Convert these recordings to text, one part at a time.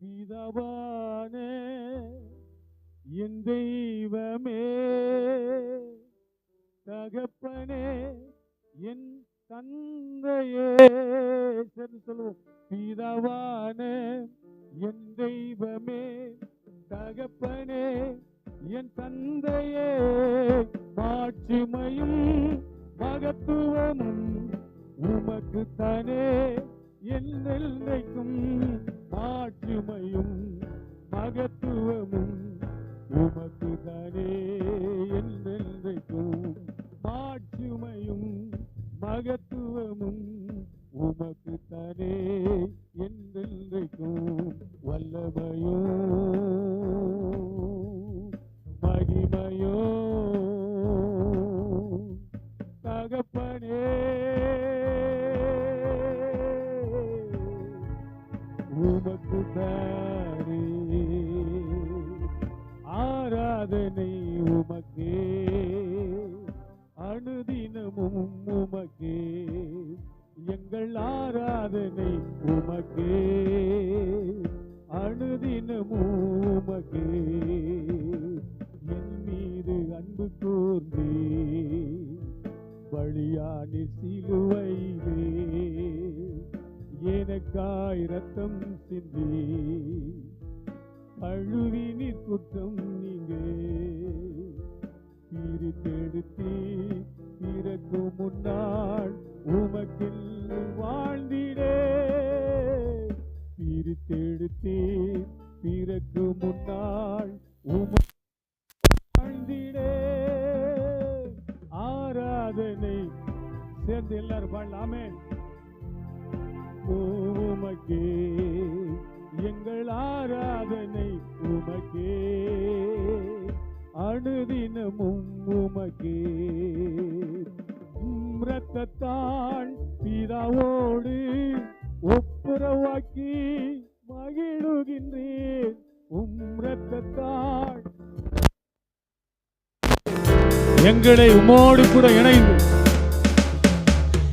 பிதவானே என் தெய்வமே தகப்பனே என் தந்தையே. சரி சொல்லுவோம். பிதவானே என் தெய்வமே தகப்பனே என் தந்தையே. மாட்சிமையும் மகத்துவமும் உமக்கு தானே என்னைக்கும் மாட்சிமையும் மகத்துவமும் உமக்கு தானே அதனை உமக்கே. அணுதினமும் உமக்கே. எங்கள் ஆராதனை உமக்கே. அணுதினமும் உமக்கே. என் மீது அன்பு கூர்ந்தே. வழியானி சிலுவையிலே. எனக்காய் ரத்தம் சிந்தி. அழுவினி குற்றம் நீங்க இரத்தத்தால் பிதாவோடு ஒப்புரவாக்கி மகிழுகின்றேன் உம் இரத்தத்தால். எங்களை உமோடு கூட இணைந்து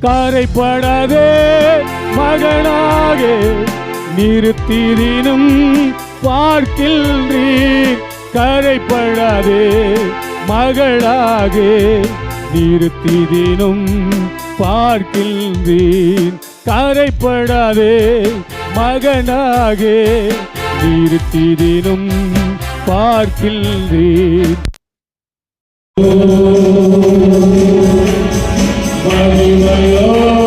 காரைப்படாதே மகனாக நிறுத்தினும் பார்க்கின்றீர். கரைப்படாதே மகளாக நிறுத்தினும் பார்க்கின்றீர். கரைப்படாதே மகனாகே நிறுத்திதினும் பார்க்கின்றீர். எங்கள்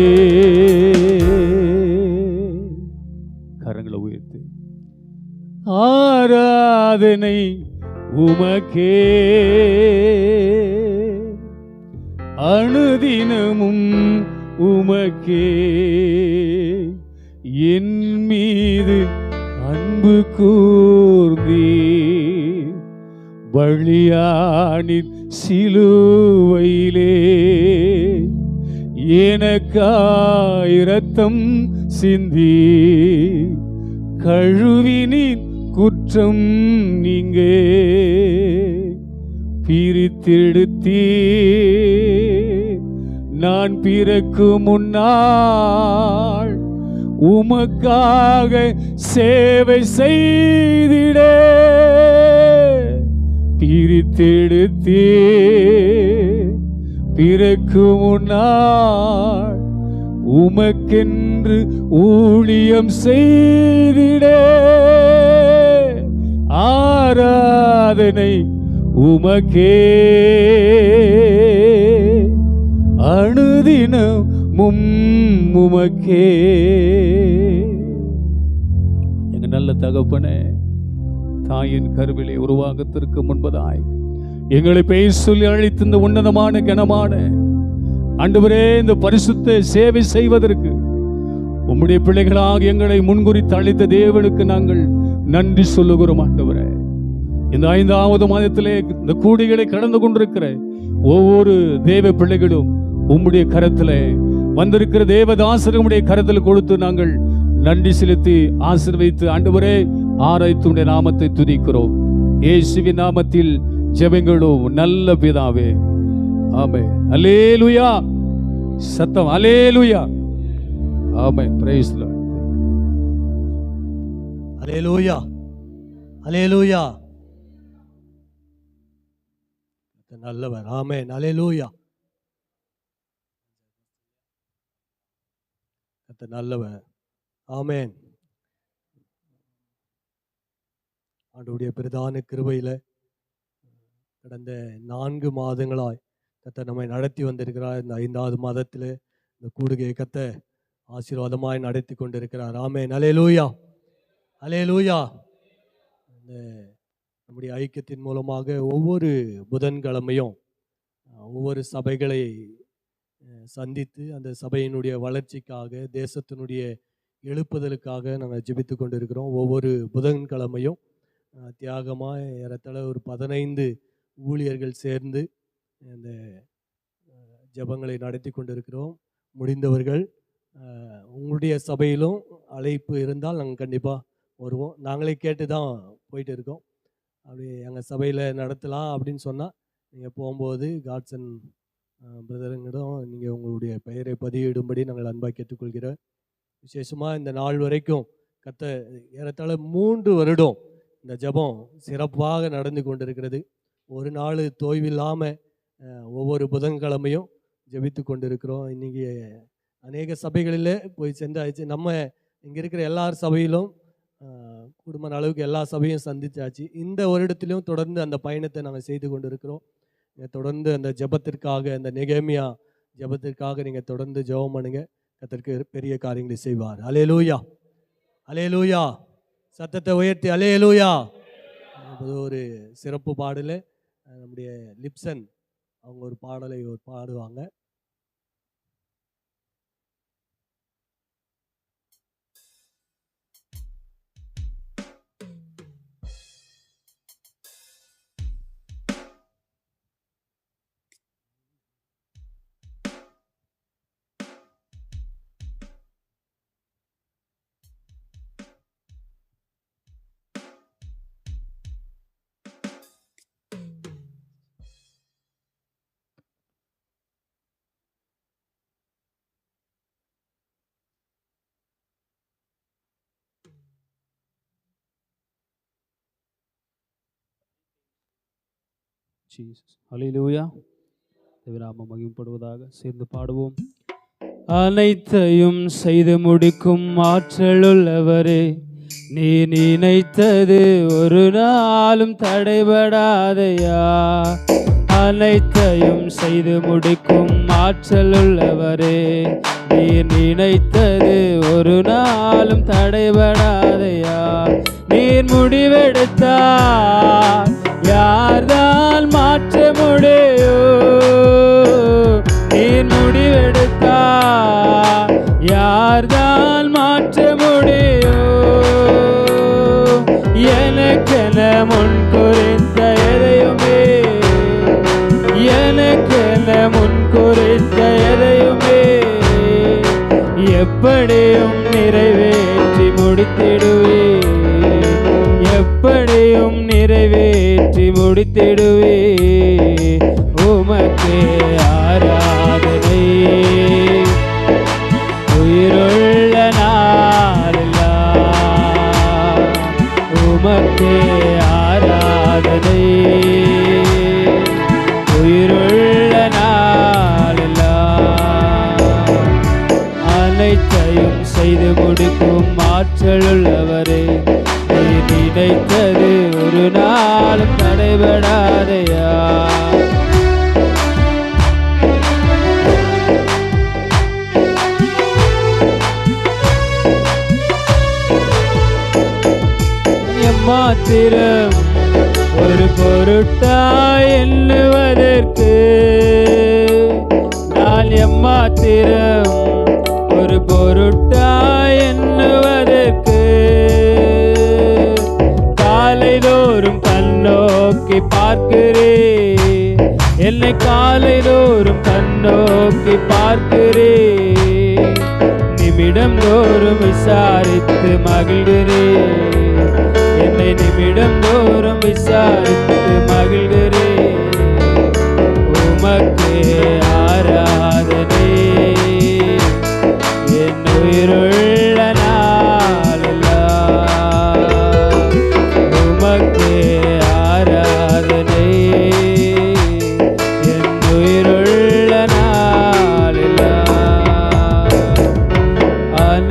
உமக்கே அணுதினமும் உமக்கே. என் மீது அன்பு கூர்ந்தீ வழியானின் சிலுவையிலே எனக்காயிரத்தம் சிந்தி கழுவினின் குற்றம் நீங்கே. பிரித்தெடுத்தீ நான் பிறக்கு முன்னாள் உமக்காக சேவை செய்திட. பிரித்தெடுத்தே பிறக்கு முன்னாள் உமக்கென்று ஊழியம் செய்திட. ஆராதனை உமக்கே. அணுதினம் மும் உமக்கே. எங்க நல்ல தகப்பனே தாயின் கருவிலே உருவாகத்திற்கு முன்பதாய் எங்களை பெயர் சொல்லி அழைத்து இந்த உன்னதமான கனமான அன்றுவரே இந்த பரிசுத்த சேவை செய்வதற்கு உம்முடைய பிள்ளைகளாக எங்களை முன்குறித்து அழைத்த தேவனுக்கு நாங்கள் நன்றி சொல்லுகிறோம் ஆண்டவரே. இந்த ஐந்தாவது மாதத்திலே இந்த கூடிகளை கடந்து கொண்டிருக்கிற ஒவ்வொரு தேவ பிள்ளைகளும் உம்முடைய கரத்திலே வந்திருக்கிற தேவதாசனுடைய கரத்தில் கொடுத்து நாங்கள் நன்றி செலுத்தி ஆசிர்வதித்து ஆண்டவரே ஆராய்த்துடைய நாமத்தை துதிக்கிறோம். இயேசுவின் நாமத்தில் ஜெபங்களும். நல்ல பிதாவே. ஆமே அலேலுயா சத்தம். அலேலுயா ஆமே பிரைஸ்ல அலேலூயா அலேலூயா நல்லவர். ஆமென். அலேலூயா நல்லவர். ஆமேன். ஆண்டுடைய பிரதான கிருபையில் கடந்த நான்கு மாதங்களாய் கத்தை நம்மை நடத்தி வந்திருக்கிறார். இந்த ஐந்தாவது மாதத்தில் இந்த கூடுகையை கத்தை ஆசீர்வாதமாய் நடத்தி கொண்டிருக்கிறார். ஆமென். அலே லூயா இந்த நம்முடைய ஐக்கியத்தின் மூலமாக ஒவ்வொரு புதன்கிழமையும் ஒவ்வொரு சபைகளை சந்தித்து அந்த சபையினுடைய வளர்ச்சிக்காக தேசத்தினுடைய எழுப்புதலுக்காக நாங்கள் ஜெபித்து கொண்டிருக்கிறோம். ஒவ்வொரு புதன்கிழமையும் தியாகமாக ஏறத்தாழ ஒரு பதினைந்து ஊழியர்கள் சேர்ந்து இந்த ஜபங்களை ஜெபங்களை நடத்தி கொண்டிருக்கிறோம். முடிந்தவர்கள் உங்களுடைய சபையிலும் அழைப்பு இருந்தால் நாங்கள் கண்டிப்பாக வருவோம். நாங்களே கேட்டு தான் போயிட்டு இருக்கோம். அப்படி எங்கள் சபையில் நடத்தலாம் அப்படின்னு சொன்னால் நீங்கள் போகும்போது காட்சன் பிரதருங்கிடம் நீங்கள் உங்களுடைய பெயரை பதிவிடும்படி நாங்கள் அன்பாக கேட்டுக்கொள்கிறோம். விசேஷமாக இந்த நாள் வரைக்கும் கத்த ஏறத்தாழ மூன்று வருடம் இந்த ஜெபம் சிறப்பாக நடந்து கொண்டிருக்கிறது. ஒரு நாள் தோய்வில்லாமல் ஒவ்வொரு புதன்கிழமையும் ஜெபித்து கொண்டிருக்கிறோம். இன்றைக்கி அநேக சபைகளில் போய் சென்றாச்சு. நம்ம இங்கே இருக்கிற எல்லார் சபையிலும் கூடுமான அளவுக்கு எல்லா சபையும் சந்திச்சாச்சு. இந்த வருடத்திலும் தொடர்ந்து அந்த பயணத்தை நாங்கள் செய்து கொண்டிருக்கிறோம். நீங்க தொடர்ந்து அந்த ஜெபத்திற்காக அந்த நெகேமியா ஜெபத்திற்காக நீங்கள் தொடர்ந்து ஜெபம் பண்ணுங்க. கத்தருக்கு பெரிய காரியங்களை செய்வார். அலே லூயா அலே லூயா சத்தத்தை உயர்த்தி அலே லூயா ஒரு சிறப்பு பாடல். நம்முடைய லிப்சன் அவங்க ஒரு பாடலை ஒரு பாடுவாங்க. ஜீசஸ் ஹalleluya தேவநாமம் மகிமைப்படுவதாக சேர்ந்து பாடுவோம். அனைத்தையும் செய்து முடிக்கும் ஆற்றல் உள்ளவரே நீ நினைத்தது ஒரு நாளும் தடைபடாதையா? அனைத்தையும் செய்து முடிக்கும் ஆற்றல் உள்ளவரே நீ நினைத்தது ஒரு நாளும் தடைபடாதையா? நீர் முடிவெடுத்தா யார்தான் என்னால் மாற்ற முடியோ? நீர் முடிவெடுத்தா? யார்தான் மாற்ற முடியோ? எனக்கென முன் குறித்த எதையுமே? எனக்கென முன் குறித்த எதையுமே? எப்படியும் நிறைவேற்றி முடித்திடுவே எப்படியும் நிறைவேற்றி முடித்திடுவே. உமக்கே நாளும் மாத்திரம் ஒரு பொருட்டா எண்ணுவதற்கு? நான் எம்மாத்திரம் ஒரு பொருட்டா எண்ணுவதற்கு? கண்ணோக்கி பார்க்கிறே என்னை காலை காலைதோறும் கண்ணோக்கி பார்க்கிறே நிமிடம் தோறும் விசாரித்து மகிழ்கிறே என்னை நிமிடம் தோறும் விசாரித்து மகிழ்கிறே உமக்கு ஆராதனே. என் உயிருள்ள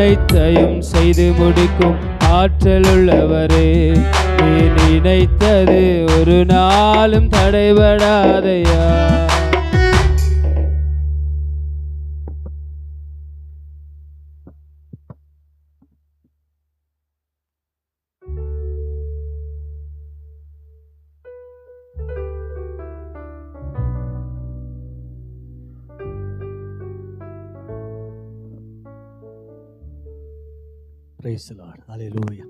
அனைத்தையும் செய்து முடிக்கும் ஆற்றல் உள்ளவரே நீ நினைத்தது ஒரு நாளும் தடைபடாதையா? பிரைஸ் லார்ட் ஹalleluya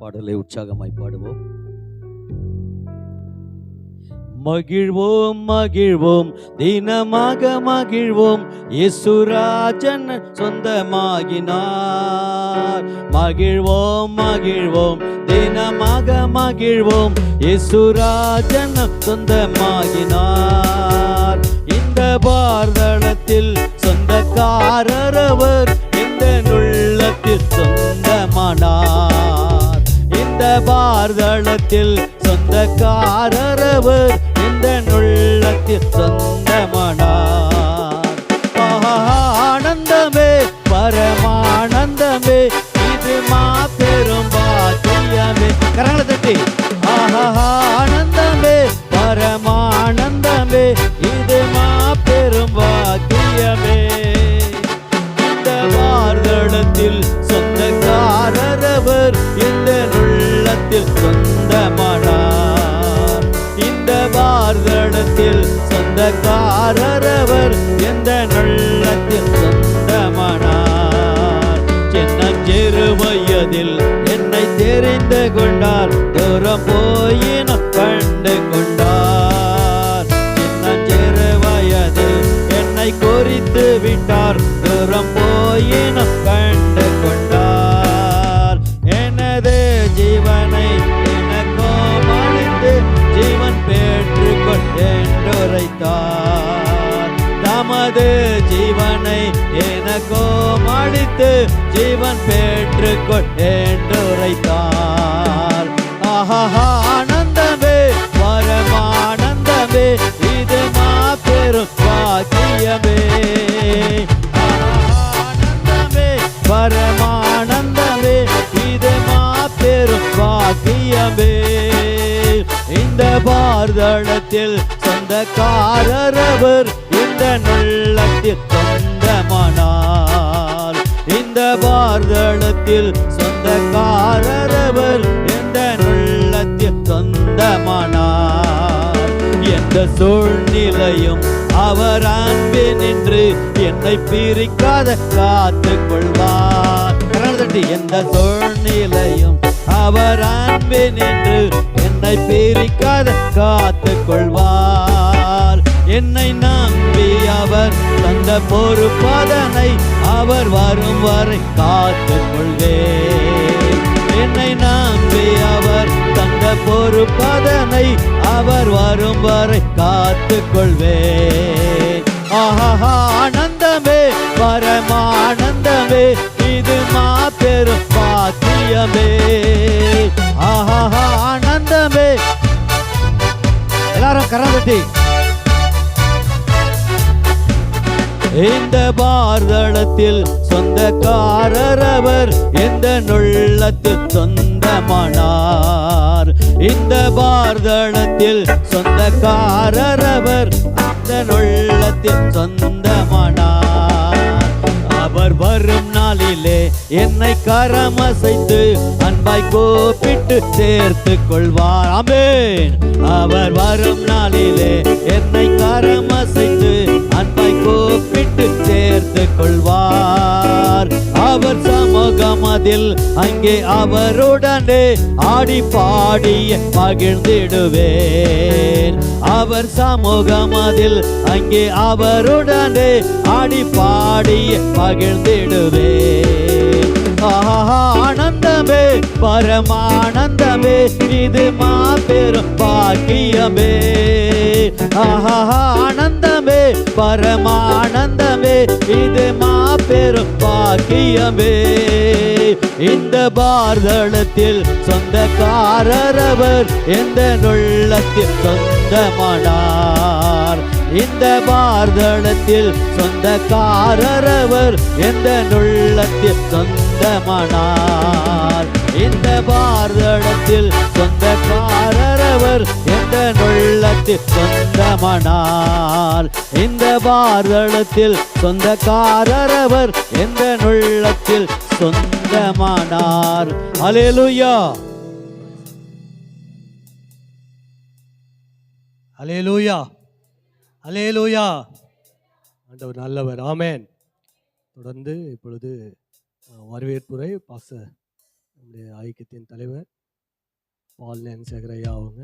பாடலை உற்சாகமாய் பாடுவோம். மகிழ்வோம் மகிழ்வோம். தினமாக மகிழ்வோம். இசுராஜன் சொந்தமாகினார். மகிழ்வோம் மகிழ்வோம். தினமாக மகிழ்வோம். இசுராஜன் சொந்தமாகினார். இந்த பார்தளத்தில் சொந்தக்காரர் அவர் இந்த நுள்ளத்தில் சொந்தமானார். இந்த பார்தளத்தில் சொந்தக்காரர் இந்த நுள்ளத்தில் சொந்தமானார். ஆஹா, ஆனந்தமே பரமானந்தமே சொந்தக்காரரவர் எந்த நல்ல ஜீவன் பெற்று கொண்டேன்றுரைத்தார் ஆஹா ஆனந்தமே பரமானந்தமே இது மாபெரும் பாக்கியமே. ஆனந்தமே பரமானந்தமே இது மாபெரும் பாக்கியமே. இந்த பார்தளத்தில் சொந்தக்காரரவர் இந்த நல்ல பாரதளத்தில் சொந்தக்காரரவர் எந்த நுள்ளத்தில் சொந்தமானார்? எந்த சூழ்நிலையும் அவர் அன்பு நின்று என்னை பிரிக்காத காத்து கொள்வார். எந்த சூழ்நிலையும் அவர் அன்பு நின்று என்னை பிரிக்காத காத்து கொள்வார். என்னை நம்பி அவர் தந்த பொறுப்பதனை அவர் வரும் வரை காத்து கொள்வே என்னை நம்பி அவர் தந்த பொறுப்பதனை அவர் வரும் வரை காத்து கொள்வே ஆஹா ஆனந்தமே பரமானந்தமே இது மாபெரும் பாக்கியமே. ஆஹா ஆனந்தமே. எல்லாரும் கரந்தட்டி இந்த பாரதத்தில் சொந்தக்காரர் அவர் எந்த நுள்ளத்தில் சொந்தமானார். இந்த பாரதத்தில் சொந்தக்காரர் அவர் அந்த நுள்ளத்தில் சொந்தமானார். அவர் வரும் நாளிலே என்னை கரமசைத்து அன்பாய் கூப்பிட்டு சேர்த்து கொள்வார். ஆமென். அவர் வரும் நாளிலே என்னை கரமசைத்து அன்பாய் கூப்பிட்டு சேர்த்து கொள்வார். அவர் சமூகம் அதில் அங்கே அவருடனே ஆடி பாடிய மகிழ்ந்திடுவேன். அவர் சமூகம் அதில் அங்கே அவருடனே ஆடி பாடிய மகிழ்ந்திடுவேன். பரமானந்தமே இது மாபெரும் பாக்கியமே. ஆஹா ஆனந்தமே பரமானந்தமே இது மாபெரும் பாக்கியமே. இந்த பார்தளத்தில் சொந்தக்காரர் அவர் எந்த நுள்ளத்தில் சொந்தமானார். இந்த பார்தளத்தில் சொந்தக்காரர் அவர் எந்த நுள்ளத்தில் சொந்தமானார். இந்த பாரதத்தில் சொந்தக்காரர் அவர் எந்த நுள்ளத்தில் சொந்தமனார் இந்த பாரதத்தில் சொந்தக்காரர் அவர் எந்த நுள்ளத்தில் சொந்தமானார் அலேலுயா. அலேலூயா. அலேலூயா. ஆண்டவர் நல்லவர். ஆமேன். தொடர்ந்து இப்பொழுது வரவேற்புரை பாச நம்முடைய ஐக்கியத்தின் தலைவர் பால் நேன் சேகரையா அவங்க.